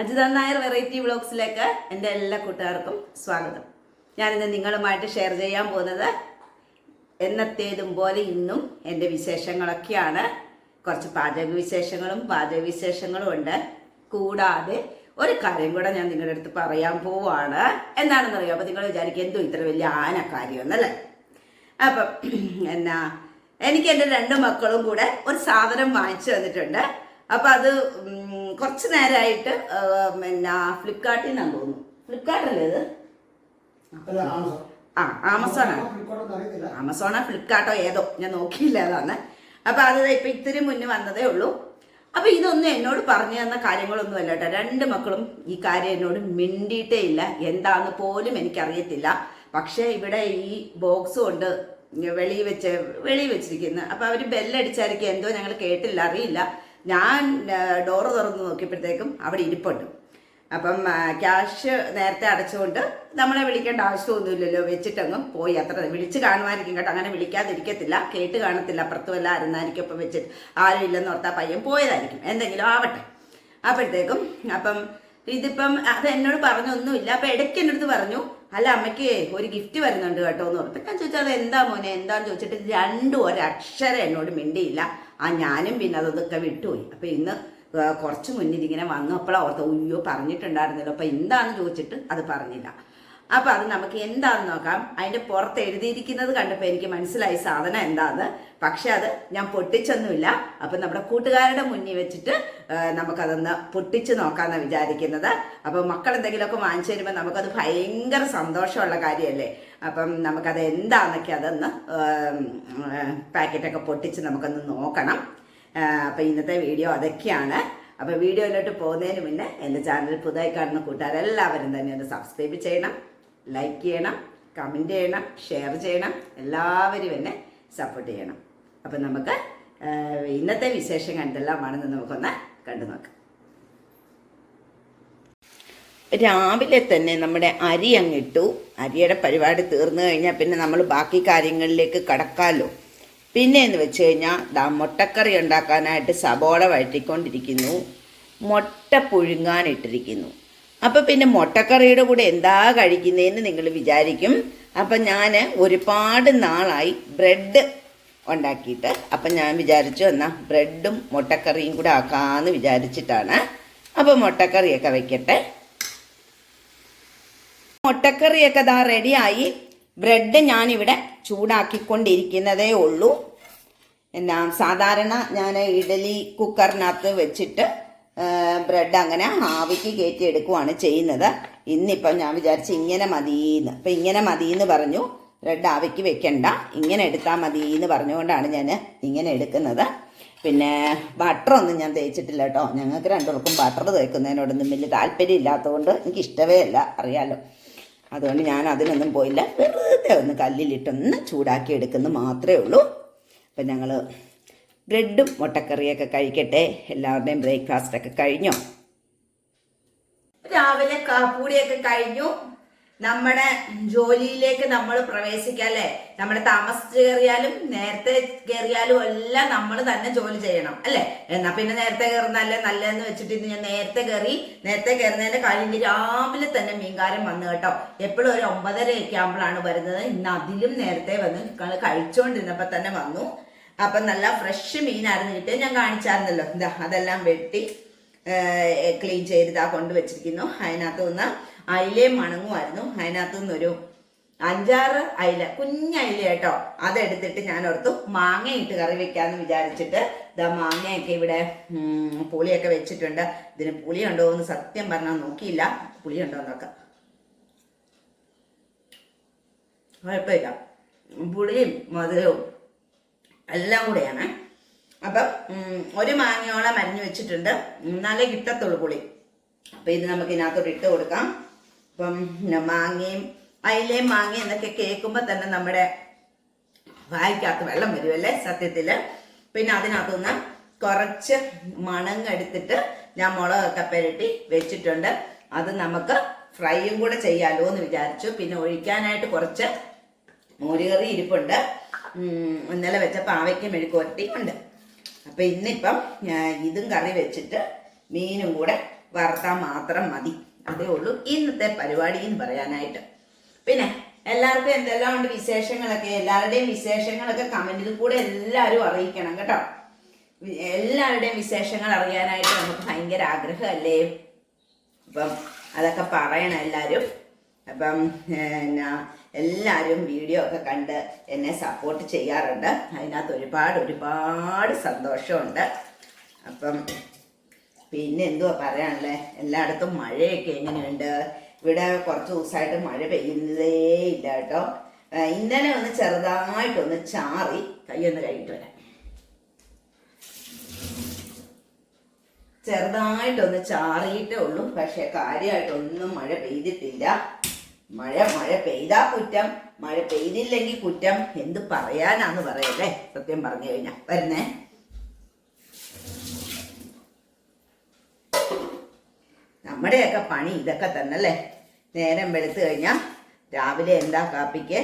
Ajitha Nair variety വ്ളോഗ്സിലേക്ക് എന്റെ എല്ലാ കൂട്ടുകാർക്കും സ്വാഗതം. ഞാനിന്ന് നിങ്ങളുമായിട്ട് ഷെയർ ചെയ്യാൻ പോകുന്നത് എന്നത്തേതും പോലെ ഇന്നും എന്റെ വിശേഷങ്ങളൊക്കെയാണ്. കുറച്ച് പാചക വിശേഷങ്ങളും പാചക വിശേഷങ്ങളും ഉണ്ട്. കൂടാതെ ഒരു കാര്യം കൂടെ ഞാൻ നിങ്ങളുടെ അടുത്ത് പറയാൻ പോവാണ്. എന്താണെന്നറിയോ അപ്പോൾ നിങ്ങൾ വിചാരിക്കും എന്തോ ഇത്ര വലിയ ആന കാര്യം എന്നല്ലേ അപ്പം എന്നാ എനിക്ക് എന്റെ രണ്ട് മക്കളും കൂടെ ഒരു സാധനം വാങ്ങിച്ചു തന്നിട്ടുണ്ട്. അപ്പം അത് കുറച്ച് നേരമായിട്ട് പിന്നെ ഫ്ലിപ്കാർട്ടിൽ നിന്നാണ് തോന്നുന്നു. ഫ്ലിപ്കാർട്ടല്ലേ ഇത്? അല്ല. ആ ആമസോണാണ്. ആമസോണോ ഫ്ലിപ്കാർട്ടോ ഏതോ? ഞാൻ നോക്കിയില്ല അതാണ് അപ്പൊ അത് ഇപ്പൊ ഇത്തിരി മുന്നേ വന്നതേ ഉള്ളൂ. അപ്പൊ ഇതൊന്നും എന്നോട് പറഞ്ഞു തന്ന കാര്യങ്ങളൊന്നും അല്ല കേട്ടോ. രണ്ട് മക്കളും ഈ കാര്യം എന്നോട് മിണ്ടിയിട്ടേ ഇല്ല. എന്താന്ന് പോലും എനിക്കറിയത്തില്ല. പക്ഷേ ഇവിടെ ഈ ബോക്സ് കൊണ്ട് വെളിയിൽ വെച്ച് വെളിയിൽ വെച്ചിരിക്കുന്നു. അപ്പൊ അവർ ബെല്ലടിച്ചായിരിക്കും എന്തോ ഞങ്ങൾ കേട്ടില്ല അറിയില്ല. ഞാൻ ഡോറ് തുറന്ന് നോക്കിയപ്പോഴത്തേക്കും അവിടെ ഇരിപ്പുണ്ട്. അപ്പം ക്യാഷ് നേരത്തെ അടച്ചുകൊണ്ട് നമ്മളെ വിളിക്കേണ്ട ആവശ്യമൊന്നുമില്ലല്ലോ വെച്ചിട്ടങ്ങ് പോയി. അത്ര വിളിച്ച് കാണുമായിരിക്കും കേട്ടോ. അങ്ങനെ വിളിക്കാതിരിക്കത്തില്ല. കേട്ട് കാണത്തില്ല. അപ്പുറത്തും വല്ല ആരുന്നായിരിക്കും അപ്പം വെച്ചിട്ട്. ആരും ഇല്ലെന്ന് ഓർത്താ പയ്യൻ പോയതായിരിക്കും. എന്തെങ്കിലും ആവട്ടെ. അപ്പോഴത്തേക്കും അപ്പം ഇതിപ്പം അത് എന്നോട് പറഞ്ഞൊന്നുമില്ല. അപ്പം ഇടയ്ക്ക് എന്റെ അടുത്ത് പറഞ്ഞു അല്ല അമ്മയ്ക്ക് ഒരു ഗിഫ്റ്റ് വരുന്നുണ്ട് കേട്ടോ എന്ന് പറഞ്ഞു ഞാൻ ചോദിച്ചാൽ അത് എന്താ മോനെ? എന്താന്ന് ചോദിച്ചിട്ട് രണ്ടും ഒരക്ഷരം എന്നോട് മിണ്ടിയില്ല. ആ ഞാനും പിന്നെ അതൊക്കെ വിട്ടുപോയി. അപ്പോൾ ഇന്ന് കുറച്ച് മുന്നിൽ ഇങ്ങനെ വന്നു. അപ്പോഴാണ് ഓർത്ത് അയ്യോ പറഞ്ഞിട്ടുണ്ടായിരുന്നല്ലോ. അപ്പം എന്താണെന്ന് ചോദിച്ചിട്ട് അത് പറഞ്ഞില്ല. അപ്പം അത് നമുക്ക് എന്താന്ന് നോക്കാം. അതിന്റെ പുറത്ത് എഴുതിയിരിക്കുന്നത് കണ്ടപ്പോൾ എനിക്ക് മനസ്സിലായി സാധനം എന്താന്ന്. പക്ഷെ അത് ഞാൻ പൊട്ടിച്ചൊന്നുമില്ല. അപ്പൊ നമ്മുടെ കൂട്ടുകാരുടെ മുന്നിൽ വെച്ചിട്ട് നമുക്കതൊന്ന് പൊട്ടിച്ച് നോക്കാമെന്ന് വിചാരിക്കുന്നത്. അപ്പൊ മക്കൾ എന്തെങ്കിലുമൊക്കെ വാങ്ങിച്ചു തരുമ്പോൾ നമുക്കത് ഭയങ്കര സന്തോഷമുള്ള കാര്യമല്ലേ? അപ്പം നമുക്കത് എന്താന്നൊക്കെ അതൊന്ന് പാക്കറ്റൊക്കെ പൊട്ടിച്ച് നമുക്കൊന്ന് നോക്കണം. അപ്പോൾ ഇന്നത്തെ വീഡിയോ അതൊക്കെയാണ്. അപ്പോൾ വീഡിയോയിലോട്ട് പോകുന്നതിന് മുന്നേ എന്റെ ചാനൽ പുതുതായി കാണുന്ന കൂട്ടുകാരെല്ലാവരും തന്നെ ഒന്ന് സബ്സ്ക്രൈബ് ചെയ്യണം. ലൈക്ക് ചെയ്യണം കമന്റ് ചെയ്യണം ഷെയർ ചെയ്യണം എല്ലാവരും എന്നെ സപ്പോർട്ട് ചെയ്യണം. അപ്പം നമുക്ക് ഇന്നത്തെ വിശേഷം എന്തെല്ലാമാണെന്ന് നമുക്കൊന്ന് കണ്ടു നോക്കാം. രാവിലെ തന്നെ നമ്മുടെ അരി അങ്ങിട്ടു. അരിയുടെ പരിപാടി തീർന്നു കഴിഞ്ഞാൽ പിന്നെ നമ്മൾ ബാക്കി കാര്യങ്ങളിലേക്ക് കടക്കാമല്ലോ പിന്നെ എന്ന് വെച്ച് കഴിഞ്ഞാൽ ദാ മുട്ടക്കറി ഉണ്ടാക്കാനായിട്ട് സബോള വഴറ്റിക്കൊണ്ടിരിക്കുന്നു. മുട്ട പുഴുങ്ങാനിട്ടിരിക്കുന്നു. അപ്പം പിന്നെ മുട്ടക്കറിയുടെ കൂടെ എന്താ കഴിക്കുന്നതെന്ന് നിങ്ങൾ വിചാരിക്കും. അപ്പം ഞാൻ ഒരുപാട് നാളായി ബ്രെഡ് ഉണ്ടാക്കിയിട്ട് അപ്പം ഞാൻ വിചാരിച്ചു എന്നാൽ ബ്രെഡും മുട്ടക്കറിയും കൂടെ ആക്കാമെന്ന് വിചാരിച്ചിട്ടാണ്. അപ്പം മുട്ടക്കറിയൊക്കെ വയ്ക്കട്ടെ മുട്ടക്കറിയൊക്കെ ദാ റെഡിയായി. ബ്രെഡ് ഞാനിവിടെ ചൂടാക്കിക്കൊണ്ടിരിക്കുന്നതേ ഉള്ളൂ. എന്നാ സാധാരണ ഞാൻ ഇഡലി കുക്കറിനകത്ത് വെച്ചിട്ട് ബ്രെഡ് അങ്ങനെ ആവിക്ക് കയറ്റി എടുക്കുവാണ് ചെയ്യുന്നത്. ഇന്നിപ്പം ഞാൻ വിചാരിച്ചു ഇങ്ങനെ മതിയെന്ന്. അപ്പം ഇങ്ങനെ മതിയെന്ന് പറഞ്ഞു. ബ്രെഡ് ആവിക്ക് വെക്കണ്ട. ഇങ്ങനെ എടുത്താൽ മതി എന്ന് പറഞ്ഞുകൊണ്ടാണ് ഞാൻ ഇങ്ങനെ എടുക്കുന്നത്. പിന്നെ ബട്ടറൊന്നും ഞാൻ തേച്ചിട്ടില്ല കേട്ടോ. ഞങ്ങൾക്ക് രണ്ടുപേർക്കും ബട്ടർ തേക്കുന്നതിനോടൊന്നും വലിയ താല്പര്യം ഇല്ലാത്തതുകൊണ്ട് എനിക്ക് ഇഷ്ടമേ അല്ല അറിയാലോ. അതുകൊണ്ട് ഞാൻ അതിനൊന്നും പോയില്ല. വെറുതെ ഒന്ന് കല്ലിലിട്ടൊന്ന് ചൂടാക്കി എടുക്കുന്നു മാത്രമേ ഉള്ളൂ. അപ്പം ഞങ്ങൾ ബ്രെഡും മുട്ടക്കറിയൊക്കെ കഴിക്കട്ടെ. എല്ലാവരുടെയും ബ്രേക്ക്ഫാസ്റ്റ് ഒക്കെ കഴിഞ്ഞോ? രാവിലെ കാപ്പൂടിയൊക്കെ കഴിഞ്ഞു. നമ്മുടെ ജോലിയിലേക്ക് നമ്മൾ പ്രവേശിക്കല്ലേ നമ്മുടെ താമസിച്ച് കയറിയാലും നേരത്തെ കയറിയാലും എല്ലാം നമ്മൾ തന്നെ ജോലി ചെയ്യണം അല്ലേ? എന്നാ പിന്നെ നേരത്തെ കയറുന്നല്ലേ നല്ലതെന്ന് വെച്ചിട്ട് ഇന്ന് ഞാൻ നേരത്തെ കയറി. നേരത്തെ കയറുന്നതിന്റെ കഴിഞ്ഞ് രാവിലെ തന്നെ മീൻകാരൻ വന്നു കേട്ടോ. എപ്പോഴും ഒരു ഒമ്പതരയൊക്കെ ആകുമ്പോഴാണ് വരുന്നത്. ഇന്ന് അതിലും നേരത്തെ വന്ന് കഴിച്ചോണ്ടിരുന്നപ്പോ തന്നെ വന്നു. അപ്പം നല്ല ഫ്രഷ് മീനായിരുന്നു കിട്ടിയത്. ഞാൻ കാണിച്ചായിരുന്നല്ലോ. എന്താ അതെല്ലാം വെട്ടി ക്ലീൻ ചെയ്ത് കൊണ്ട് വെച്ചിരിക്കുന്നു. അതിനകത്ത് നിന്ന് അയിലയും മണങ്ങുമായിരുന്നു അതിനകത്ത് നിന്നൊരു അഞ്ചാറ് അയില കുഞ്ഞയില കേട്ടോ. അതെടുത്തിട്ട് ഞാൻ ഓർത്തു മാങ്ങ ഇട്ട് കറി വെക്കാന്ന് വിചാരിച്ചിട്ട് ഇതാ മാങ്ങയൊക്കെ ഇവിടെ പുളിയൊക്കെ വെച്ചിട്ടുണ്ട്. ഇതിന് പുളി ഉണ്ടോ എന്ന് സത്യം പറഞ്ഞാൽ നോക്കിയില്ല. പുളി ഉണ്ടോ എന്നൊക്കെ നോക്കാം. കുഴപ്പമില്ല. പുളിയും മധുരവും എല്ലാം കൂടെയാണ്. അപ്പം ഒരു മാങ്ങയോളം അരിഞ്ഞു വെച്ചിട്ടുണ്ട്. എന്നാലേ കിട്ടത്തുള്ളൂ പുളി. അപ്പം ഇത് നമുക്ക് ഇതിനകത്തോട്ട് ഇട്ട് കൊടുക്കാം. അപ്പം മാങ്ങയും അയിലയും മാങ്ങയും എന്നൊക്കെ കേൾക്കുമ്പോൾ തന്നെ നമ്മുടെ വായിക്കകത്ത് വെള്ളം വരുമല്ലേ സത്യത്തിൽ പിന്നെ അതിനകത്തുനിന്ന് കുറച്ച് മണങ്ങെടുത്തിട്ട് ഞാൻ മുളകൊക്കെ പുരട്ടി വെച്ചിട്ടുണ്ട്. അത് നമുക്ക് ഫ്രൈയും കൂടെ ചെയ്യാലോ എന്ന് വിചാരിച്ചു. പിന്നെ ഒഴിക്കാനായിട്ട് കുറച്ച് മോരുകറി ഇരിപ്പുണ്ട്. ഇന്നലെ വെച്ച പാവയ്ക്കും മെഴുക്കുവരട്ടി ഉണ്ട്. അപ്പം ഇന്നിപ്പം ഇതും കറി വെച്ചിട്ട് മീനും കൂടെ വറുത്താൽ മാത്രം മതി. അതേ ഉള്ളൂ ഇന്നത്തെ പരിപാടി എന്ന് പറയാനായിട്ട്. പിന്നെ എല്ലാവർക്കും എന്തെല്ലാം ഉണ്ട് വിശേഷങ്ങളൊക്കെ? എല്ലാവരുടെയും വിശേഷങ്ങളൊക്കെ കമന്റിൽ കൂടെ എല്ലാവരും അറിയിക്കണം കേട്ടോ. എല്ലാവരുടെയും വിശേഷങ്ങൾ അറിയാനായിട്ട് നമുക്ക് ഭയങ്കര ആഗ്രഹമല്ലേ? അപ്പം അതൊക്കെ പറയണം എല്ലാവരും. അപ്പം എന്നാ എല്ലാവരും വീഡിയോ ഒക്കെ കണ്ട് എന്നെ സപ്പോർട്ട് ചെയ്യാറുണ്ട്. അതിനകത്ത് ഒരുപാട് ഒരുപാട് സന്തോഷമുണ്ട്. അപ്പം പിന്നെ എന്തുവാ പറയാനുള്ളത് എല്ലായിടത്തും മഴയൊക്കെ എങ്ങനെയുണ്ട്? ഇവിടെ കുറച്ച് ദിവസമായിട്ട് മഴ പെയ്യുന്നതേ ഇല്ല കേട്ടോ. ഇന്നലെ ഒന്ന് ചെറുതായിട്ടൊന്ന് ചാറി കയ്യൊന്ന് കഴിഞ്ഞിട്ട് വരാം. ചെറുതായിട്ടൊന്ന് ചാറിയിട്ടേ ഉള്ളൂ. പക്ഷെ കാര്യമായിട്ടൊന്നും മഴ പെയ്തിട്ടില്ല. മഴ മഴ പെയ്താ കുറ്റം മഴ പെയ്തില്ലെങ്കിൽ കുറ്റം. എന്ത് പറയാനാന്ന് പറയല്ലേ? സത്യം പറഞ്ഞു കഴിഞ്ഞാ. വരുന്നേ. നമ്മുടെയൊക്കെ പണി ഇതൊക്കെ തന്നെ അല്ലേ നേരം വെളുത്തു കഴിഞ്ഞാൽ രാവിലെ എന്താ കാപ്പിക്ക്?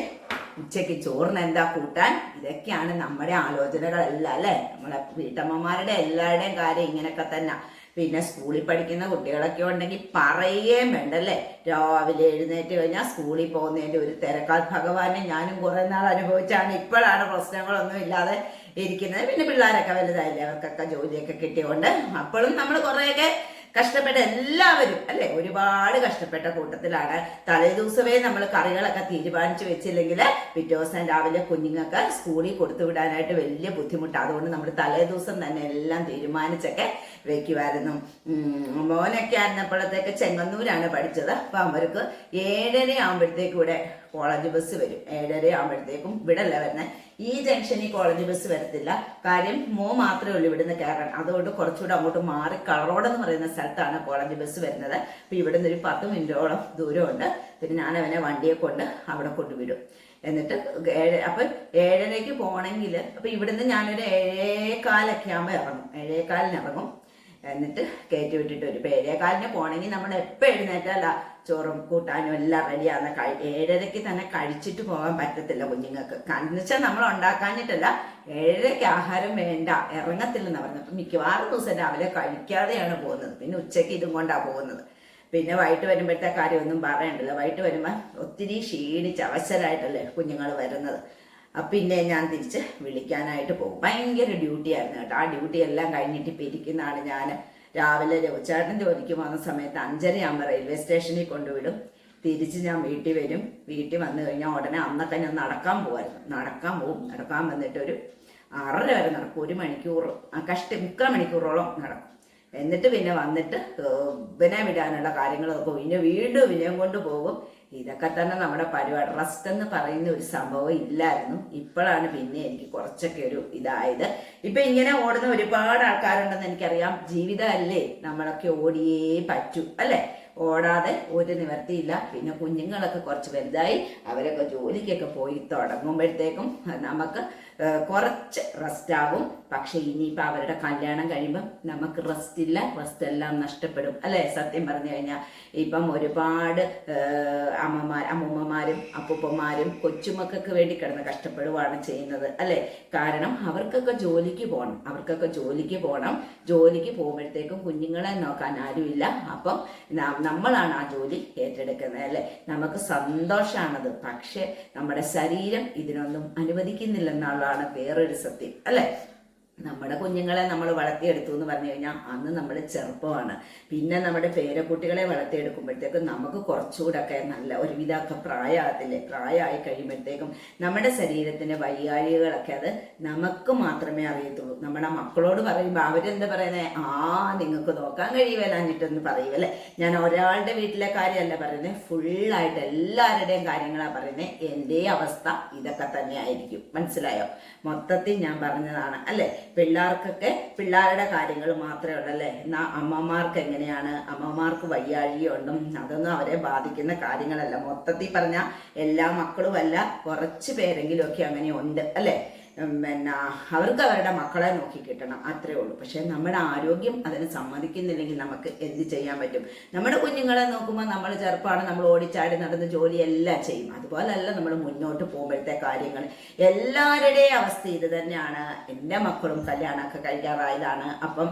ഉച്ചയ്ക്ക് ചോറിന് എന്താ കൂട്ടാൻ? ഇതൊക്കെയാണ് നമ്മുടെ ആലോചനകളെല്ലാം അല്ലേ? നമ്മളെ വീട്ടമ്മമാരുടെ എല്ലാവരുടെയും കാര്യം ഇങ്ങനെയൊക്കെ തന്നെ. പിന്നെ സ്കൂളിൽ പഠിക്കുന്ന കുട്ടികളൊക്കെ ഉണ്ടെങ്കിൽ പറയുകയും വേണ്ടല്ലേ രാവിലെ എഴുന്നേറ്റ് കഴിഞ്ഞാൽ സ്കൂളിൽ പോകുന്നതിന്റെ ഒരു തിരക്കാൽ ഭഗവാനെ ഞാനും കുറേ നാൾ അനുഭവിച്ചാണ്. ഇപ്പോഴാണ് പ്രശ്നങ്ങളൊന്നും ഇല്ലാതെ ഇരിക്കുന്നത്. പിന്നെ പിള്ളേരൊക്കെ വലുതായില്ലേ? അവർക്കൊക്കെ ജോലിയൊക്കെ കിട്ടിയതുകൊണ്ട്. അപ്പോഴും നമ്മൾ കുറേയൊക്കെ കഷ്ടപ്പെട്ട എല്ലാവരും അല്ലെ? ഒരുപാട് കഷ്ടപ്പെട്ട കൂട്ടത്തിലാണ്. തലേ ദിവസമേ നമ്മൾ കറികളൊക്കെ തീരുമാനിച്ചു വെച്ചില്ലെങ്കിൽ പിറ്റേ ദിവസം രാവിലെ കുഞ്ഞുങ്ങൾക്ക് സ്കൂളിൽ കൊടുത്തു വിടാനായിട്ട് വലിയ ബുദ്ധിമുട്ടാണ് അതുകൊണ്ട് നമ്മൾ തലേ ദിവസം തന്നെ എല്ലാം തീരുമാനിച്ചൊക്കെ വെക്കുമായിരുന്നു മോനൊക്കെ ആയിരുന്നപ്പോഴത്തേക്ക് ചെങ്ങന്നൂരാണ് പഠിച്ചത്. അപ്പൊ അവർക്ക് ഏഴര ആകുമ്പോഴത്തേക്കും ഇവിടെ കോളേജ് ബസ് വരും. ഏഴര ആകുമ്പോഴത്തേക്കും ഇവിടെ അല്ല വരുന്നത് ഈ ജംഗ്ഷനിൽ കോളേജ് ബസ് വരത്തില്ല. കാര്യം മോ മാത്രമേ ഉള്ളൂ ഇവിടുന്ന് കയറാൻ അതുകൊണ്ട് കുറച്ചുകൂടെ അങ്ങോട്ട് മാറി കളറോഡ് എന്ന് പറയുന്ന സ്ഥലത്താണ് കോളേജ് ബസ് വരുന്നത്. അപ്പൊ ഇവിടുന്ന് ഒരു പത്ത് മിനിറ്റോളം ദൂരമുണ്ട്. പിന്നെ ഞാൻ അവനെ വണ്ടിയെ കൊണ്ട് അവിടെ കൊണ്ടുവിടും. എന്നിട്ട് ഏഴ് അപ്പൊ ഏഴരയ്ക്ക് പോകണമെങ്കിൽ അപ്പൊ ഇവിടുന്ന് ഞാനൊരു ഏഴേകാലൊക്കെ ആകുമ്പോൾ ഇറങ്ങും. ഏഴേകാലിന് ഇറങ്ങും. എന്നിട്ട് കയറ്റി വിട്ടിട്ട് ഒരു ഇപ്പൊ ഏഴേകാലിന് പോകണമെങ്കിൽ നമ്മൾ എപ്പോൾ എഴുന്നേറ്റല്ല ചോറും കൂട്ടാനും എല്ലാം റെഡിയാണ് കഴി ഏഴരയ്ക്ക് തന്നെ കഴിച്ചിട്ട് പോകാൻ പറ്റത്തില്ല കുഞ്ഞുങ്ങൾക്ക്. കാരണം വെച്ചാൽ നമ്മൾ ഉണ്ടാക്കാനിട്ടല്ല ഏഴരയ്ക്ക് ആഹാരം വേണ്ട ഇറങ്ങത്തില്ലെന്ന് പറഞ്ഞു അപ്പം മിക്കവാറും ദിവസം രാവിലെ കഴിക്കാതെയാണ് പോകുന്നത്. പിന്നെ ഉച്ചയ്ക്ക് ഇതും കൊണ്ടാണ് പോകുന്നത്. പിന്നെ വൈകിട്ട് വരുമ്പോഴത്തെ കാര്യമൊന്നും പറയണ്ടല്ലോ. വൈകിട്ട് വരുമ്പോൾ ഒത്തിരി ക്ഷീണിച്ച് അവശരായിട്ടല്ലേ കുഞ്ഞുങ്ങൾ വരുന്നത്. പിന്നെ ഞാൻ തിരിച്ച് വിളിക്കാനായിട്ട് പോകും. ഭയങ്കര ഡ്യൂട്ടി ആയിരുന്നു കേട്ടോ. ആ ഡ്യൂട്ടി എല്ലാം കഴിഞ്ഞിട്ട് ഇപ്പം ഇരിക്കുന്നതാണ് ഞാൻ. രാവിലെ രവിചേട്ടൻ ജോലിക്ക് പോകുന്ന സമയത്ത് അഞ്ചരയാകുമ്പോൾ റെയിൽവേ സ്റ്റേഷനിൽ കൊണ്ടുവിടും. തിരിച്ച് ഞാൻ വീട്ടിൽ വരും. വീട്ടിൽ വന്നു കഴിഞ്ഞാൽ ഉടനെ അന്നൊക്കെ ഞാൻ നടക്കാൻ പോകുമായിരുന്നു നടക്കാൻ പോകും നടക്കാൻ വന്നിട്ടൊരു ആറര വരെ നടക്കും. ഒരു മണിക്കൂർ കഷ്ടി മുക്കാൽ മണിക്കൂറോളം നടക്കും. എന്നിട്ട് പിന്നെ വന്നിട്ട് ഇവനെ വിടാനുള്ള കാര്യങ്ങളൊക്കെ പിന്നെ വീണ്ടും വിനയം കൊണ്ട് പോകും. ഇതൊക്കെ തന്നെ നമ്മുടെ പരിപാടി. റസ്റ്റ് എന്ന് പറയുന്ന ഒരു സംഭവം ഇല്ലായിരുന്നു. ഇപ്പോഴാണ് പിന്നെ എനിക്ക് കുറച്ചൊക്കെ ഒരു ഇതായത്. ഇപ്പൊ ഇങ്ങനെ ഓടുന്ന ഒരുപാട് ആൾക്കാരുണ്ടെന്ന് എനിക്കറിയാം. ജീവിതമല്ലേ നമ്മളൊക്കെ ഓടിയേ പറ്റൂ അല്ലേ? ഓടാതെ ഒരു നിവർത്തിയില്ല പിന്നെ കുഞ്ഞുങ്ങളൊക്കെ കുറച്ച് വലുതായി. അവരൊക്കെ ജോലിക്കൊക്കെ പോയി തുടങ്ങുമ്പോഴത്തേക്കും നമുക്ക് കുറച്ച് റെസ്റ്റ് ആകും. പക്ഷെ ഇനിയിപ്പോൾ അവരുടെ കല്യാണം കഴിയുമ്പം നമുക്ക് റെസ്റ്റ് ഇല്ല റെസ്റ്റ് എല്ലാം നഷ്ടപ്പെടും. അല്ലേ? സത്യം പറഞ്ഞു കഴിഞ്ഞാൽ ഇപ്പം ഒരുപാട് അമ്മമാർ അമ്മൂമ്മമാരും അപ്പൂപ്പന്മാരും കൊച്ചുമക്കൾക്ക് വേണ്ടി കിടന്ന് കഷ്ടപ്പെടുകയാണ് ചെയ്യുന്നത്. അല്ലേ? കാരണം അവർക്കൊക്കെ ജോലിക്ക് പോകണം അവർക്കൊക്കെ ജോലിക്ക് പോകണം ജോലിക്ക് പോകുമ്പോഴത്തേക്കും കുഞ്ഞുങ്ങളെ നോക്കാൻ ആരുമില്ല. അപ്പം നമ്മളാണ് ആ ജോലി ഏറ്റെടുക്കുന്നത്. അല്ലേ? നമുക്ക് സന്തോഷമാണത് പക്ഷെ നമ്മുടെ ശരീരം ഇതിനൊന്നും അനുവദിക്കുന്നില്ലെന്നുള്ളതാണ് വേറൊരു സത്യം അല്ലേ? നമ്മുടെ കുഞ്ഞുങ്ങളെ നമ്മൾ വളർത്തിയെടുത്തു എന്ന് പറഞ്ഞു കഴിഞ്ഞാൽ അന്ന് നമ്മൾ ചെറുപ്പമാണ്. പിന്നെ നമ്മുടെ പേരക്കുട്ടികളെ വളർത്തിയെടുക്കുമ്പോഴത്തേക്കും നമുക്ക് കുറച്ചുകൂടെയൊക്കെ നല്ല ഒരുവിധമൊക്കെ പ്രായത്തില്ലേ പ്രായമായി കഴിയുമ്പോഴത്തേക്കും നമ്മുടെ ശരീരത്തിന്റെ വൈകാരികളൊക്കെ അത് നമുക്ക് മാത്രമേ അറിയത്തുള്ളൂ. നമ്മുടെ മക്കളോട് പറയുമ്പോൾ അവരെന്താ പറയുന്നത് ആ നിങ്ങൾക്ക് നോക്കാൻ കഴിയുമല്ലാഞ്ഞിട്ടെന്ന് പറയുമല്ലേ ഞാൻ ഒരാളുടെ വീട്ടിലെ കാര്യമല്ല പറയുന്നത് ഫുള്ളായിട്ട് എല്ലാവരുടെയും കാര്യങ്ങളാണ് പറയുന്നത് എന്റെ അവസ്ഥ ഇതൊക്കെ തന്നെ ആയിരിക്കും മനസ്സിലായോ? മൊത്തത്തിൽ ഞാൻ പറഞ്ഞതാണ് അല്ലേ? പിള്ളേർക്കൊക്കെ പിള്ളേരുടെ കാര്യങ്ങൾ മാത്രമേ ഉള്ളല്ലേ എന്നാൽ അമ്മമാർക്ക് എങ്ങനെയാണ്? അമ്മമാർക്ക് വയ്യാഴികയുണ്ടും അതൊന്നും അവരെ ബാധിക്കുന്ന കാര്യങ്ങളല്ല. മൊത്തത്തിൽ പറഞ്ഞാൽ എല്ലാ മക്കളുമല്ല കുറച്ച് പേരെങ്കിലുമൊക്കെ അങ്ങനെ ഉണ്ട് അല്ലേ? പിന്നെ അവർക്ക് അവരുടെ മക്കളെ നോക്കി കിട്ടണം അത്രേ ഉള്ളൂ. പക്ഷെ നമ്മുടെ ആരോഗ്യം അതിന് സമ്മതിക്കുന്നില്ലെങ്കിൽ നമുക്ക് എന്ത് ചെയ്യാൻ പറ്റും? നമ്മുടെ കുഞ്ഞുങ്ങളെ നോക്കുമ്പോൾ നമ്മൾ ചെറുപ്പമാണ് നമ്മൾ ഓടിച്ചാടി നടന്ന് ജോലിയെല്ലാം ചെയ്യും. അതുപോലല്ല നമ്മൾ മുന്നോട്ട് പോകുമ്പോഴത്തെ കാര്യങ്ങൾ. എല്ലാവരുടെയും അവസ്ഥ ഇത് തന്നെയാണ്. എന്റെ മക്കളും കല്യാണമൊക്കെ കഴിക്കാറായതാണ്. അപ്പം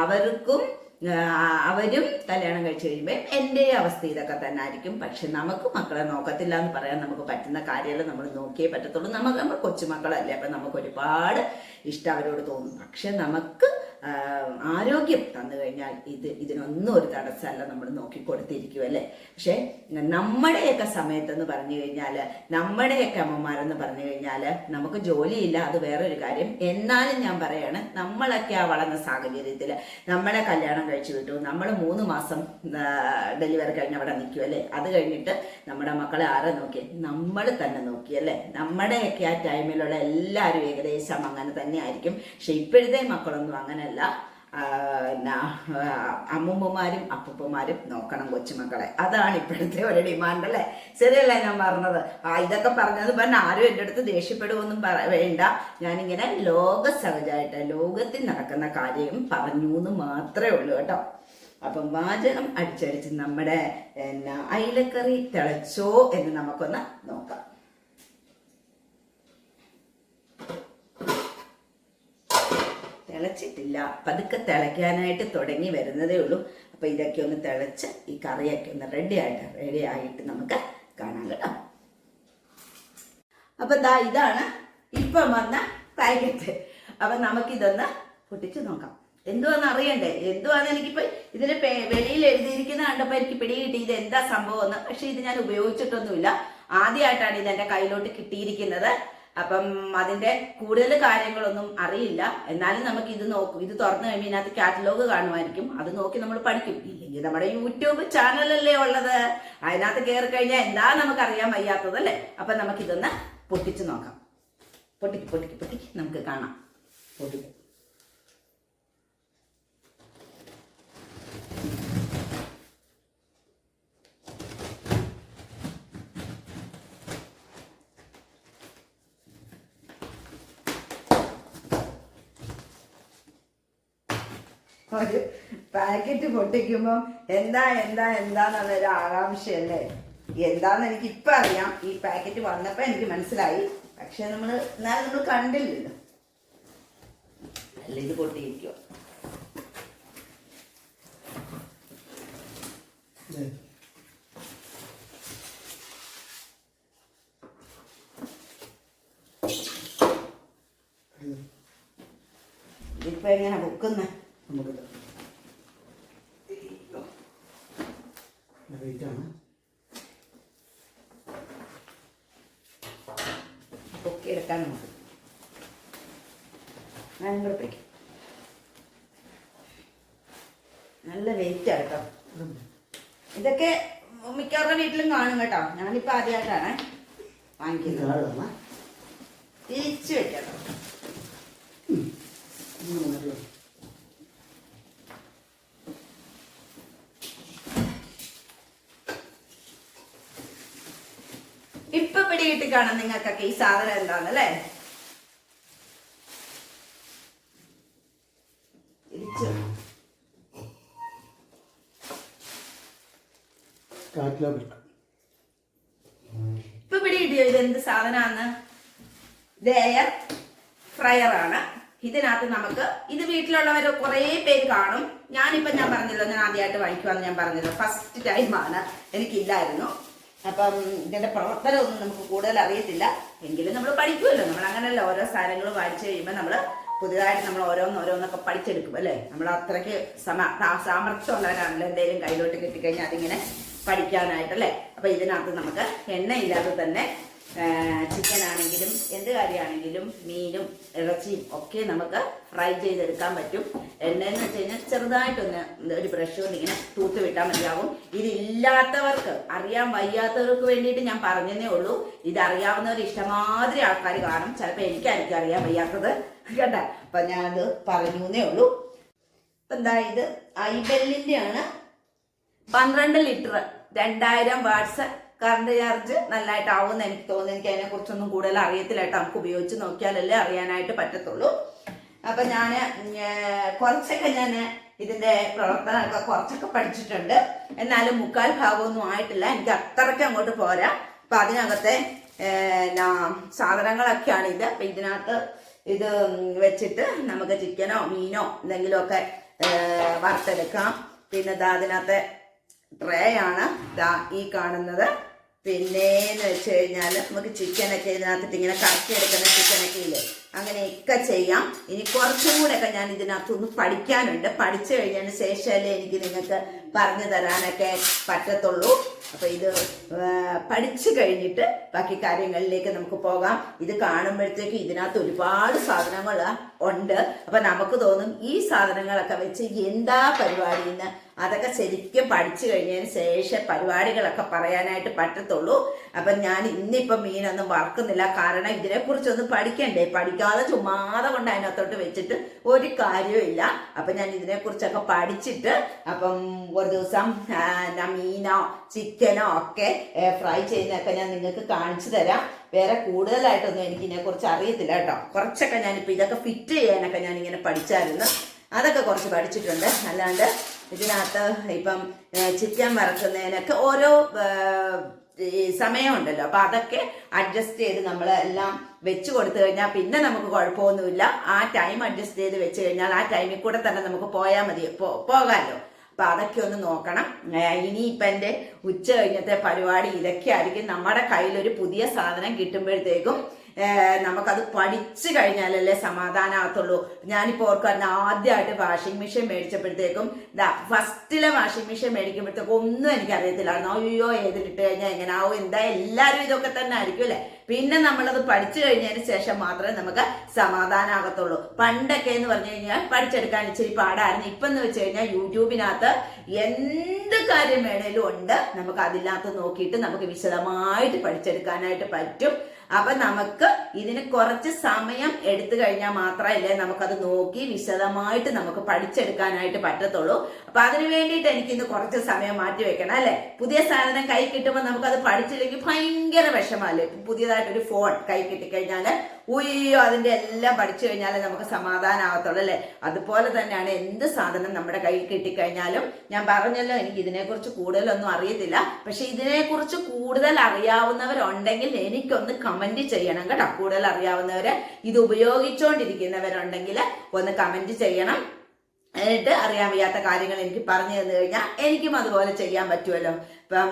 അവർക്കും അവരും കല്യാണം കഴിച്ചു കഴിയുമ്പോൾ എന്റെ അവസ്ഥ ഇതൊക്കെ തന്നെ ആയിരിക്കും. പക്ഷെ നമുക്ക് മക്കളെ നോക്കത്തില്ല എന്ന് പറയാൻ നമുക്ക് പറ്റുന്ന കാര്യമല്ല നമ്മൾ നോക്കിയേ പറ്റത്തുള്ളൂ. നമുക്ക് നമ്മൾ കൊച്ചുമക്കളല്ലേ. അപ്പം നമുക്ക് ഒരുപാട് ഇഷ്ടം അവരോട് തോന്നും. പക്ഷെ നമുക്ക് ആരോഗ്യം തന്നു കഴിഞ്ഞാൽ ഇത് ഇതിനൊന്നും ഒരു തടസ്സമല്ല നമ്മൾ നോക്കിക്കൊടുത്തിരിക്കും അല്ലേ പക്ഷെ നമ്മുടെയൊക്കെ സമയത്തെന്ന് പറഞ്ഞു കഴിഞ്ഞാൽ നമ്മുടെയൊക്കെ അമ്മമാരെന്ന് പറഞ്ഞു കഴിഞ്ഞാൽ നമുക്ക് ജോലിയില്ല അത് വേറൊരു കാര്യം. എന്നാലും ഞാൻ പറയാണ് നമ്മളൊക്കെ ആ വളർന്ന സാഹചര്യത്തിൽ നമ്മളെ കല്യാണം കഴിച്ചു വിട്ടു നമ്മൾ മൂന്ന് മാസം ഡെലിവറി കഴിഞ്ഞ് അവിടെ നിൽക്കും അല്ലേ അത് കഴിഞ്ഞിട്ട് നമ്മുടെ മക്കളെ ആരെ നോക്കി? നമ്മൾ തന്നെ നോക്കി അല്ലേ നമ്മുടെയൊക്കെ ആ ടൈമിലുള്ള എല്ലാവരും ഏകദേശം അങ്ങനെ തന്നെ ആയിരിക്കും പക്ഷെ ഇപ്പോഴത്തെ മക്കളൊന്നും അങ്ങനെയല്ല എന്നാ, ആ, അമ്മൂമ്മമാരും അപ്പൂപ്പന്മാരും നോക്കണം കൊച്ചുമക്കളെ. അതാണ് ഇപ്പോഴത്തെ ഒരു ഡിമാൻഡ് അല്ലേ? ശരിയല്ലേ ഞാൻ പറഞ്ഞത്? ആ ഇതൊക്കെ പറഞ്ഞത് പറഞ്ഞ ആരും എന്റെ അടുത്ത് ദേഷ്യപ്പെടുമൊന്നും പറ വേണ്ട. ഞാനിങ്ങനെ ലോക സഹജമായിട്ട് ലോകത്തിൽ നടക്കുന്ന കാര്യം പറഞ്ഞു എന്ന് മാത്രമേ ഉള്ളൂ കേട്ടോ. അപ്പം വാചകം അടിച്ചടിച്ച് നമ്മുടെ എന്നാ അയിലക്കറി തിളച്ചോ എന്ന് നമുക്കൊന്ന് നോക്കാം. തിളച്ചിട്ടില്ല. പതുക്കെ തിളയ്ക്കാനായിട്ട് തുടങ്ങി വരുന്നതേ ഉള്ളൂ. അപ്പൊ ഇതൊക്കെ ഒന്ന് തിളച്ച് ഈ കറിയൊക്കെ ഒന്ന് റെഡി ആയിട്ട് റെഡി ആയിട്ട് നമുക്ക് കാണാം കേട്ടോ. അപ്പൊ ദാ ഇതാണ് ഇപ്പം വന്ന പാക്കറ്റ് അപ്പൊ നമുക്കിതൊന്ന് പൊട്ടിച്ച് നോക്കാം. എന്തുവാന്ന് അറിയണ്ടേ? എന്തുവാന്ന് എനിക്കിപ്പോ ഇതിന് വെളിയിൽ എഴുതിയിരിക്കുന്ന കണ്ടപ്പോ എനിക്ക് പിടി കിട്ടി. ഇത് എന്താ സംഭവം എന്ന്. പക്ഷെ ഇത് ഞാൻ ഉപയോഗിച്ചിട്ടൊന്നുമില്ല. ആദ്യമായിട്ടാണ് ഇത് എന്റെ കയ്യിലോട്ട് കിട്ടിയിരിക്കുന്നത്. അപ്പം അതിന്റെ കൂടുതൽ കാര്യങ്ങളൊന്നും അറിയില്ല. എന്നാലും നമുക്ക് ഇത് നോക്കും. ഇത് തുറന്നു കഴിഞ്ഞാൽ ഇതിനകത്ത് കാറ്റലോഗ് കാണുമായിരിക്കും. അത് നോക്കി നമ്മൾ പഠിക്കും. ഇല്ലെങ്കിൽ നമ്മുടെ യൂട്യൂബ് ചാനലല്ലേ ഉള്ളത്. അതിനകത്ത് കയറി കഴിഞ്ഞാൽ എന്താ നമുക്ക് അറിയാൻ വയ്യാത്തത് അല്ലേ? അപ്പൊ നമുക്കിതൊന്ന് പൊട്ടിച്ച് നോക്കാം. പൊട്ടിക്ക് പൊട്ടിക്ക് പൊട്ടിക്ക്. നമുക്ക് കാണാം. പൊട്ടിക്ക്. ഒരു പാക്കറ്റ് പൊട്ടിക്കുമ്പോൾ എന്താ എന്താ എന്താന്നുള്ളൊരു ആകാംക്ഷയല്ലേ? എന്താന്ന് എനിക്ക് ഇപ്പൊ അറിയാം. ഈ പാക്കറ്റ് വന്നപ്പോ എനിക്ക് മനസ്സിലായി. പക്ഷെ നമ്മൾ എന്നാലും നമ്മൾ കണ്ടില്ലല്ലോ. അല്ല ഇത് പൊട്ടിയിരിക്കുവോ? ദേ. ഇതിപ്പോ എങ്ങനെ പൊക്കുന്ന? വെയിറ്റാണ് നമുക്ക് ഞാൻ കൂടെ പിടിക്കും. നല്ല വെയിറ്റ് കേട്ടോ. ഇതൊക്കെ മിക്കവാറും വീട്ടിലും കാണും കേട്ടോ. ഞാനിപ്പോ ആദ്യമായിട്ടാണ് വാങ്ങിക്കുന്നത്. തിരിച്ചു വെക്കാം. ഇപ്പൊ പിടികിട്ടി കാണാം നിങ്ങൾക്കൊക്കെ ഈ സാധനം എന്താണല്ലേ തിരിച്ചു കാറ്റിലോട്ട് ഇപ്പൊ ഇടിയോ ഇത് എന്ത് സാധനമാണ് എയർ ഫ്രയർ ആണ് ഇതിനകത്ത് നമുക്ക് ഇത് വീട്ടിലുള്ളവർ കുറേ പേര് കാണും. ഞാനിപ്പോ ഞാൻ പറഞ്ഞല്ലോ ഞാൻ ആദ്യമായിട്ട് വായിക്കുവാന്ന് ഞാൻ പറഞ്ഞല്ലോ. ഫസ്റ്റ് ടൈമാണ് എനിക്കില്ലായിരുന്നു. അപ്പം ഇതിന്റെ പ്രവർത്തനമൊന്നും നമുക്ക് കൂടുതൽ അറിയത്തില്ല. എങ്കിലും നമ്മൾ പഠിക്കുമല്ലോ. നമ്മൾ അങ്ങനെയല്ല ഓരോ സാധനങ്ങൾ വായിച്ചു കഴിയുമ്പോൾ നമ്മൾ പുതിയതായിട്ട് നമ്മൾ ഓരോന്ന് ഓരോന്നൊക്കെ പഠിച്ചെടുക്കും അല്ലേ? നമ്മൾ അത്രയ്ക്ക് സമ സാമർഥ്യം ഉള്ളവരാണല്ലോ എന്തെങ്കിലും കയ്യിലോട്ട് കിട്ടിക്കഴിഞ്ഞാൽ അതിങ്ങനെ പഠിക്കാനായിട്ടല്ലേ അപ്പൊ ഇതിനകത്ത് നമുക്ക് എണ്ണയില്ലാതെ തന്നെ ചിക്കൻ ആണെങ്കിലും എന്ത് കാര്യമാണെങ്കിലും മീനും ഇറച്ചിയും ഒക്കെ നമുക്ക് ഫ്രൈ ചെയ്തെടുക്കാൻ പറ്റും. എണ്ണയെന്ന് വെച്ച് കഴിഞ്ഞാൽ ചെറുതായിട്ടൊന്ന് ഒരു ബ്രഷ് കൊണ്ട് ഇങ്ങനെ തൂത്ത് വിട്ടാൽ മതിയാവും. ഇതില്ലാത്തവർക്ക് അറിയാൻ വയ്യാത്തവർക്ക് വേണ്ടിയിട്ട് ഞാൻ പറഞ്ഞതേ ഉള്ളൂ. ഇത് അറിയാവുന്നവർ ഇഷ്ടമാതിരി ആൾക്കാർ കാണും. ചിലപ്പോൾ എനിക്കായിരിക്കും അറിയാൻ വയ്യാത്തത്. കേട്ടോ? അപ്പൊ ഞാനത് പറഞ്ഞേ ഉള്ളൂ. എന്താ ഇത്? ഐബെല്ലിന്റെ ആണ് പന്ത്രണ്ട് ലിറ്റർ. രണ്ടായിരം വാട്ട്സ് കറണ്ട് ചാർജ് നല്ലതായിട്ട് ആവുമെന്ന് എനിക്ക് തോന്നുന്നു. എനിക്ക് അതിനെ കുറിച്ചൊന്നും കൂടുതൽ അറിയത്തില്ല കേട്ടോ നമുക്ക് ഉപയോഗിച്ച് നോക്കിയാലല്ലേ അറിയാനായിട്ട് പറ്റത്തുള്ളൂ. അപ്പൊ ഞാൻ കുറച്ചൊക്കെ ഞാൻ ഇതിന്റെ പ്രവർത്തനമൊക്കെ കുറച്ചൊക്കെ പഠിച്ചിട്ടുണ്ട്. എന്നാലും മുക്കാൽ ഭാഗമൊന്നും ആയിട്ടില്ല. എനിക്ക് അത്രയ്ക്ക് അങ്ങോട്ട് പോരാ. അപ്പൊ അതിനകത്തെ സാധനങ്ങളൊക്കെയാണ് ഇത്. അപ്പൊ ഇതിനകത്ത് ഇത് വെച്ചിട്ട് നമുക്ക് ചിക്കനോ മീനോ എന്തെങ്കിലുമൊക്കെ വറുത്തെടുക്കാം. പിന്നെ അതിനകത്തെ ട്രേ ആണ് ഈ കാണുന്നത്. പിന്നെന്ന് വെച്ച് കഴിഞ്ഞാൽ നമുക്ക് ചിക്കനൊക്കെ ഇതിനകത്തിട്ട് ഇങ്ങനെ കറക്കി എടുക്കുന്ന ചിക്കനൊക്കെ ഇല്ലേ? അങ്ങനെയൊക്കെ ചെയ്യാം. ഇനി കുറച്ചും കൂടെ ഒക്കെ ഞാൻ ഇതിനകത്തൊന്ന് പഠിക്കാനുണ്ട്. പഠിച്ചു കഴിഞ്ഞതിന് ശേഷമല്ലേ എനിക്ക് നിങ്ങൾക്ക് പറഞ്ഞു തരാനൊക്കെ പറ്റത്തുള്ളൂ. അപ്പൊ ഇത് പഠിച്ചു കഴിഞ്ഞിട്ട് ബാക്കി കാര്യങ്ങളിലേക്ക് നമുക്ക് പോകാം. ഇത് കാണുമ്പോഴത്തേക്ക് ഇതിനകത്ത് ഒരുപാട് സാധനങ്ങൾ ഉണ്ട്. അപ്പൊ നമുക്ക് തോന്നും ഈ സാധനങ്ങളൊക്കെ വെച്ച് എന്താ പരിപാടി എന്ന് അതൊക്കെ ശരിക്കും പഠിച്ചു കഴിഞ്ഞതിന് ശേഷം പരിപാടികളൊക്കെ പറയാനായിട്ട് പറ്റത്തുള്ളൂ. അപ്പം ഞാൻ ഇന്നിപ്പം മീനൊന്നും വറക്കുന്നില്ല. കാരണം ഇതിനെക്കുറിച്ചൊന്നും പഠിക്കണ്ടേ? പഠിക്കാതെ ചുമ്മാതെ കൊണ്ട് അതിനകത്തോട്ട് വെച്ചിട്ട് ഒരു കാര്യവും ഇല്ല. അപ്പം ഞാൻ ഇതിനെക്കുറിച്ചൊക്കെ പഠിച്ചിട്ട് അപ്പം ഒരു ദിവസം മീനോ ചിക്കനോ ഒക്കെ ഫ്രൈ ചെയ്യുന്നതൊക്കെ ഞാൻ നിങ്ങൾക്ക് കാണിച്ചു തരാം. വേറെ കൂടുതലായിട്ടൊന്നും എനിക്ക് ഇതിനെക്കുറിച്ച് അറിയത്തില്ല കേട്ടോ. കുറച്ചൊക്കെ ഞാനിപ്പോൾ ഇതൊക്കെ ഫിറ്റ് ചെയ്യാനൊക്കെ ഞാനിങ്ങനെ പഠിച്ചായിരുന്നു. അതൊക്കെ കുറച്ച് പഠിച്ചിട്ടുണ്ട്. അല്ലാണ്ട് ഇതിനകത്ത് ഇപ്പം ചിക്കൻ വറക്കുന്നതിനൊക്കെ ഓരോ ഈ സമയമുണ്ടല്ലോ. അപ്പൊ അതൊക്കെ അഡ്ജസ്റ്റ് ചെയ്ത് നമ്മൾ എല്ലാം വെച്ച് കൊടുത്തു കഴിഞ്ഞാൽ പിന്നെ നമുക്ക് കുഴപ്പമൊന്നുമില്ല. ആ ടൈം അഡ്ജസ്റ്റ് ചെയ്ത് വെച്ച് കഴിഞ്ഞാൽ ആ ടൈമിൽ കൂടെ തന്നെ നമുക്ക് പോയാൽ മതി. പോകാമല്ലോ അപ്പൊ അതൊക്കെ ഒന്ന് നോക്കണം. ഇനി ഇപ്പൊ എന്റെ ഉച്ച കഴിഞ്ഞത്തെ പരിപാടി ഇതൊക്കെ ആയിരിക്കും. നമ്മുടെ കയ്യിലൊരു പുതിയ സാധനം കിട്ടുമ്പോഴത്തേക്കും നമുക്കത് പഠിച്ചു കഴിഞ്ഞാലല്ലേ സമാധാനമാകത്തുള്ളൂ ഞാനിപ്പോൾ ഓർക്കായിരുന്നു ആദ്യമായിട്ട് വാഷിംഗ് മെഷീൻ മേടിച്ചപ്പോഴത്തേക്കും ദാ ഫസ്റ്റിലെ വാഷിംഗ് മെഷീൻ മേടിക്കുമ്പോഴത്തേക്കും ഒന്നും എനിക്ക് അറിയത്തില്ലായിരുന്നു അയ്യോ ഏതിലിട്ട് കഴിഞ്ഞാൽ എങ്ങനെയാവും എന്താ എല്ലാവരും ഇതൊക്കെ തന്നെ ആയിരിക്കും അല്ലേ? പിന്നെ നമ്മളത് പഠിച്ചു കഴിഞ്ഞതിന് ശേഷം മാത്രമേ നമുക്ക് സമാധാനമാകത്തുള്ളൂ പണ്ടൊക്കെ എന്ന് പറഞ്ഞു കഴിഞ്ഞാൽ പഠിച്ചെടുക്കാൻ ഇച്ചിരി പാടായിരുന്നു. ഇപ്പം എന്ന് വെച്ച് കഴിഞ്ഞാൽ യൂട്യൂബിനകത്ത് എന്ത് കാര്യം വേണേലും ഉണ്ട്. നമുക്ക് അതിനകത്ത് നോക്കിയിട്ട് നമുക്ക് വിശദമായിട്ട് പഠിച്ചെടുക്കാനായിട്ട് പറ്റും. അപ്പൊ നമുക്ക് ഇതിന് കുറച്ച് സമയം എടുത്തു കഴിഞ്ഞാൽ മാത്രമല്ലേ നമുക്കത് നോക്കി വിശദമായിട്ട് നമുക്ക് പഠിച്ചെടുക്കാനായിട്ട് പറ്റത്തുള്ളൂ. അപ്പൊ അതിനു വേണ്ടിയിട്ട് എനിക്ക് ഇന്ന് കുറച്ച് സമയം മാറ്റി വെക്കണം അല്ലെ? പുതിയ സാധനം കൈ കിട്ടുമ്പോൾ നമുക്കത് പഠിച്ചില്ലെങ്കിൽ ഭയങ്കര വിഷമല്ലേ പുതിയതായിട്ടൊരു ഫോൺ കൈ കിട്ടിക്കഴിഞ്ഞാൽ ഉയ്യോ അതിന്റെ എല്ലാം പഠിച്ചു കഴിഞ്ഞാലേ നമുക്ക് സമാധാനമാകത്തുള്ളൂ അല്ലേ? അതുപോലെ തന്നെയാണ് എന്ത് സാധനം നമ്മുടെ കയ്യിൽ കിട്ടിക്കഴിഞ്ഞാലും ഞാൻ പറഞ്ഞല്ലോ എനിക്ക് ഇതിനെക്കുറിച്ച് കൂടുതലൊന്നും അറിയത്തില്ല. പക്ഷെ ഇതിനെക്കുറിച്ച് കൂടുതൽ അറിയാവുന്നവരുണ്ടെങ്കിൽ എനിക്കൊന്ന് കമന്റ് ചെയ്യണം കേട്ടോ. കൂടുതൽ അറിയാവുന്നവര് ഇത് ഉപയോഗിച്ചുകൊണ്ടിരിക്കുന്നവരുണ്ടെങ്കിൽ ഒന്ന് കമന്റ് ചെയ്യണം. എന്നിട്ട് അറിയാൻ വയ്യാത്ത കാര്യങ്ങൾ എനിക്ക് പറഞ്ഞു തന്നു കഴിഞ്ഞാൽ എനിക്കും അതുപോലെ ചെയ്യാൻ പറ്റുമല്ലോ. ഇപ്പം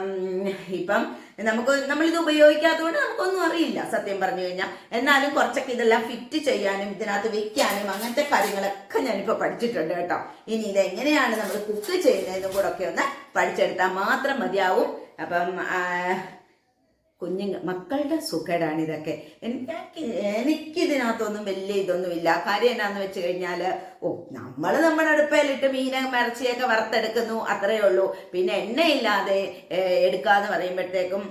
ഇപ്പം നമുക്ക് നമ്മളിത് ഉപയോഗിക്കാത്തതുകൊണ്ട് നമുക്കൊന്നും അറിയില്ല സത്യം പറഞ്ഞു കഴിഞ്ഞാൽ. എന്നാലും കുറച്ചൊക്കെ ഇതെല്ലാം ഫിറ്റ് ചെയ്യാനും ഇതിനകത്ത് വെക്കാനും അങ്ങനത്തെ കാര്യങ്ങളൊക്കെ ഞാനിപ്പോൾ പഠിച്ചിട്ടുണ്ട് കേട്ടോ. ഇനി ഇതെങ്ങനെയാണ് നമ്മൾ കുക്ക് ചെയ്യുന്നതെന്നും കൂടെ ഒക്കെ ഒന്ന് പഠിച്ചെടുത്താൽ മാത്രം മതിയാവും. അപ്പം കുഞ്ഞുങ്ങൾ മക്കളുടെ സുഖേടാണ് ഇതൊക്കെ. എനിക്ക് എനിക്കിതിനകത്തൊന്നും വലിയ ഇതൊന്നും ഇല്ല കാര്യം എന്നാന്ന് വെച്ച് കഴിഞ്ഞാൽ ഓ നമ്മൾ നമ്മുടെ അടുപ്പയിലിട്ട് മീന മറച്ചിയൊക്കെ വറുത്തെടുക്കുന്നു അത്രയേ ഉള്ളൂ. പിന്നെ എണ്ണയില്ലാതെ എടുക്കാന്ന് പറയുമ്പോഴത്തേക്കും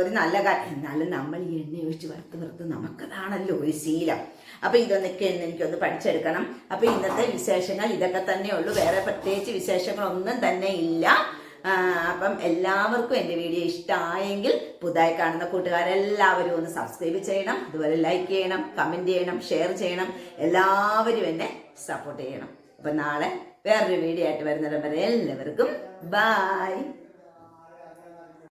ഒരു നല്ല കാര്യം എന്നാലും നമ്മൾ ഈ എണ്ണ ഒഴിച്ച് വറുത്ത് വറുത്ത് നമുക്കതാണല്ലോ ഒരു ശീലം. അപ്പൊ ഇതൊന്നൊക്കെ ഒന്ന് എനിക്കൊന്ന് പഠിച്ചെടുക്കണം. അപ്പൊ ഇന്നത്തെ വിശേഷങ്ങൾ ഇതൊക്കെ തന്നെ ഉള്ളൂ വേറെ പ്രത്യേകിച്ച് വിശേഷങ്ങളൊന്നും തന്നെ ഇല്ല. അപ്പം എല്ലാവർക്കും എന്റെ വീഡിയോ ഇഷ്ടമായെങ്കിൽ പുതുതായി കാണുന്ന കൂട്ടുകാരെല്ലാവരും ഒന്ന് സബ്സ്ക്രൈബ് ചെയ്യണം അതുപോലെ ലൈക്ക് ചെയ്യണം കമന്റ് ചെയ്യണം ഷെയർ ചെയ്യണം എല്ലാവരും എന്നെ സപ്പോർട്ട് ചെയ്യണം. അപ്പം നാളെ വേറൊരു വീഡിയോ ആയിട്ട് വരുന്നിടം വരെ എല്ലാവർക്കും ബായ്